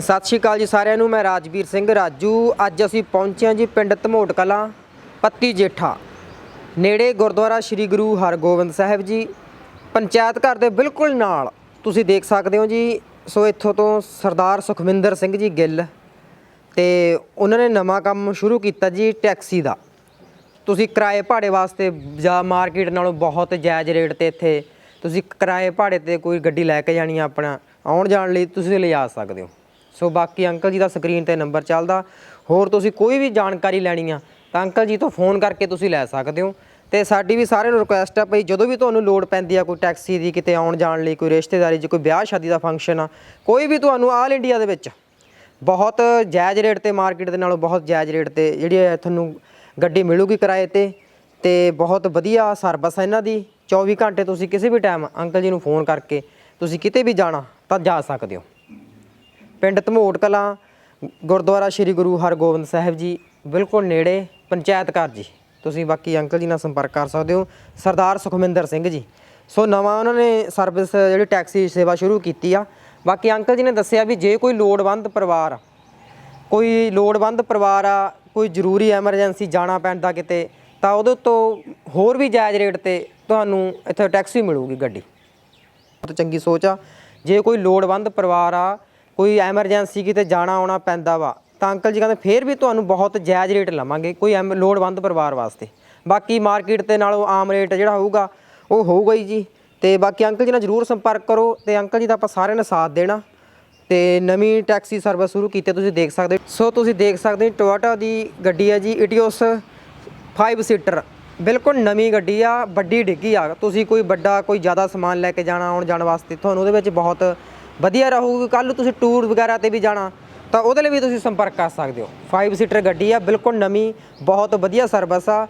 ਸਤਿ ਸ਼੍ਰੀ ਅਕਾਲ ਜੀ ਸਾਰਿਆਂ ਨੂੰ, ਮੈਂ ਰਾਜਵੀਰ ਸਿੰਘ ਰਾਜੂ। ਅੱਜ ਅਸੀਂ ਪਹੁੰਚੇ ਹਾਂ ਜੀ ਪਿੰਡ ਧਮੋਟ ਕਲਾਂ, ਪੱਤੀ ਜੇਠਾ। ਨੇੜੇ ਗੁਰਦੁਆਰਾ ਸ੍ਰੀ ਗੁਰੂ ਹਰਗੋਬਿੰਦ ਸਾਹਿਬ ਜੀ। ਪੰਚਾਇਤ ਘਰ ਦੇ ਬਿਲਕੁਲ ਨਾਲ ਤੁਸੀਂ ਦੇਖ ਸਕਦੇ ਹੋ ਜੀ। ਸੋ ਇੱਥੋਂ ਤੋਂ ਸਰਦਾਰ ਸੁਖਵਿੰਦਰ ਸਿੰਘ ਜੀ ਗਿੱਲ ਤੇ ਉਹਨਾਂ ਨੇ ਨਵਾਂ ਕੰਮ ਸ਼ੁਰੂ ਕੀਤਾ ਜੀ ਟੈਕਸੀ ਦਾ। ਤੁਸੀਂ ਕਿਰਾਏ ਭਾੜੇ ਵਾਸਤੇ ਜਾਂ ਮਾਰਕੀਟ ਨਾਲੋਂ ਬਹੁਤ ਜਾਇਜ਼ ਰੇਟ ਤੇ ਇੱਥੇ ਤੁਸੀਂ ਕਿਰਾਏ ਭਾੜੇ ਤੇ ਕੋਈ ਗੱਡੀ ਲੈ ਕੇ ਜਾਣੀ ਆ ਆਪਣਾ, ਆਉਣ ਜਾਣ ਲਈ ਤੁਸੀਂ ਲਿਜਾ ਸਕਦੇ ਹੋ। ਸੋ ਬਾਕੀ ਅੰਕਲ ਜੀ ਦਾ ਸਕਰੀਨ ਤੇ ਨੰਬਰ ਚੱਲਦਾ। ਹੋਰ ਤੁਸੀਂ ਕੋਈ ਵੀ ਜਾਣਕਾਰੀ ਲੈਣੀ ਆ, ਤਾਂ ਅੰਕਲ ਜੀ ਤੋਂ ਫੋਨ ਕਰਕੇ ਤੁਸੀਂ ਲੈ ਸਕਦੇ ਹੋ। ਤੇ ਸਾਡੀ ਵੀ ਸਾਰਿਆਂ ਨੂੰ ਰਿਕੁਐਸਟ ਆ ਭਈ ਜਦੋਂ ਵੀ ਤੁਹਾਨੂੰ ਲੋੜ ਪੈਂਦੀ ਆ ਕੋਈ ਟੈਕਸੀ ਦੀ, ਕਿਤੇ ਆਉਣ ਜਾਣ ਲਈ, ਕੋਈ ਰਿਸ਼ਤੇਦਾਰੀ 'ਚ, ਕੋਈ ਵਿਆਹ ਸ਼ਾਦੀ ਦਾ ਫੰਕਸ਼ਨ ਆ, ਕੋਈ ਵੀ ਤੁਹਾਨੂੰ ਆਲ ਇੰਡੀਆ ਦੇ ਵਿੱਚ, ਬਹੁਤ ਜਾਇਜ਼ ਰੇਟ ਤੇ ਮਾਰਕੀਟ ਦੇ ਨਾਲੋਂ ਬਹੁਤ ਜਾਇਜ਼ ਰੇਟ ਤੇ ਜਿਹੜੀ ਹੈ ਤੁਹਾਨੂੰ ਗੱਡੀ ਮਿਲੂਗੀ ਕਿਰਾਏ ਤੇ ਤੇ ਬਹੁਤ ਵਧੀਆ ਸਰਵਿਸ ਹੈ ਇਹਨਾਂ ਦੀ। 24 ਘੰਟੇ ਤੁਸੀਂ ਕਿਸੇ ਵੀ ਟਾਈਮ ਅੰਕਲ ਜੀ ਨੂੰ ਫੋਨ ਕਰਕੇ ਤੁਸੀਂ ਕਿਤੇ ਵੀ ਜਾਣਾ ਤਾਂ ਜਾ ਸਕਦੇ ਹੋ। ਪਿੰਡ ਧਮੋਟ ਕਲਾਂ, ਗੁਰਦੁਆਰਾ ਸ੍ਰੀ ਗੁਰੂ ਹਰਗੋਬਿੰਦ ਸਾਹਿਬ ਜੀ, ਬਿਲਕੁਲ ਨੇੜੇ ਪੰਚਾਇਤ ਘਰ ਜੀ। ਤੁਸੀਂ ਬਾਕੀ ਅੰਕਲ ਜੀ ਨਾਲ ਸੰਪਰਕ ਕਰ ਸਕਦੇ ਹੋ, ਸਰਦਾਰ ਸੁਖਮਿੰਦਰ ਸਿੰਘ ਜੀ। ਸੋ ਨਵਾਂ ਉਹਨਾਂ ਨੇ ਸਰਵਿਸ ਜਿਹੜੀ ਟੈਕਸੀ ਸੇਵਾ ਸ਼ੁਰੂ ਕੀਤੀ ਆ। ਬਾਕੀ ਅੰਕਲ ਜੀ ਨੇ ਦੱਸਿਆ ਵੀ ਜੇ ਕੋਈ ਲੋੜਵੰਦ ਪਰਿਵਾਰ, ਕੋਈ ਲੋੜਵੰਦ ਪਰਿਵਾਰ ਆ, ਕੋਈ ਜ਼ਰੂਰੀ ਐਮਰਜੈਂਸੀ ਜਾਣਾ ਪੈਂਦਾ ਕਿਤੇ, ਤਾਂ ਉਹਦੇ ਤੋਂ ਹੋਰ ਵੀ ਜਾਇਜ਼ ਰੇਟ ਤੇ ਤੁਹਾਨੂੰ ਇੱਥੇ ਟੈਕਸੀ ਮਿਲੂਗੀ ਗੱਡੀ। ਬਹੁਤ ਚੰਗੀ ਸੋਚ ਆ। ਜੇ ਕੋਈ ਲੋੜਵੰਦ ਪਰਿਵਾਰ ਆ ਕੋਈ ਐਮਰਜੈਂਸੀ ਕਿਤੇ ਜਾਣਾ ਆਉਣਾ ਪੈਂਦਾ ਵਾ, ਤਾਂ ਅੰਕਲ ਜੀ ਕਹਿੰਦੇ ਫੇਰ ਵੀ ਤੁਹਾਨੂੰ ਬਹੁਤ ਜਾਇਜ਼ ਰੇਟ ਲਵਾਂਗੇ, ਕੋਈ ਐਮ- ਲੋੜਵੰਦ ਪਰਿਵਾਰ ਵਾਸਤੇ। ਬਾਕੀ ਮਾਰਕੀਟ ਤੇ ਨਾਲੋਂ ਆਮ ਰੇਟ ਜਿਹੜਾ ਹੋਊਗਾ, ਉਹ ਹੋਊਗਾ ਹੀ ਜੀ। ਤੇ ਬਾਕੀ ਅੰਕਲ ਜੀ ਨਾਲ ਜਰੂਰ ਸੰਪਰਕ ਕਰੋ ਤੇ ਅੰਕਲ ਜੀ ਦਾ ਆਪਾਂ ਸਾਰਿਆਂ ਨੇ ਸਾਥ ਦੇਣਾ। ਤੇ ਨਵੀਂ ਟੈਕਸੀ ਸਰਵਿਸ ਸ਼ੁਰੂ ਕੀਤੀ, ਤੁਸੀਂ ਦੇਖ ਸਕਦੇ ਹੋ। ਸੋ ਤੁਸੀਂ ਦੇਖ ਸਕਦੇ ਹੋ ਟੋਇਟਾ ਦੀ ਗੱਡੀ ਹੈ ਜੀ ਇਟੀਓਸ 5 ਸੀਟਰ ਬਿਲਕੁਲ ਨਵੀਂ ਗੱਡੀ ਆ, ਵੱਡੀ ਡਿੱਗੀ ਆ। ਤੁਸੀਂ ਕੋਈ ਵੱਡਾ, ਕੋਈ ਜ਼ਿਆਦਾ ਸਮਾਨ ਲੈ ਕੇ ਜਾਣਾ, ਆਉਣ ਜਾਣ ਵਾਸਤੇ, ਤੁਹਾਨੂੰ ਉਹਦੇ ਵਿੱਚ ਬਹੁਤ ਵਧੀਆ ਰਹੂਗੀ ਕੱਲ ਨੂੰ ਤੁਸੀਂ ਟੂਰ ਵਗੈਰਾ ਤੇ ਵੀ ਜਾਣਾ, ਤਾਂ ਉਹਦੇ ਲਈ ਵੀ ਤੁਸੀਂ ਸੰਪਰਕ ਕਰ ਸਕਦੇ ਹੋ। 5 ਸੀਟਰ ਗੱਡੀ ਆ, ਬਿਲਕੁਲ ਨਵੀਂ, ਬਹੁਤ ਵਧੀਆ ਸਰਵਿਸ ਆ।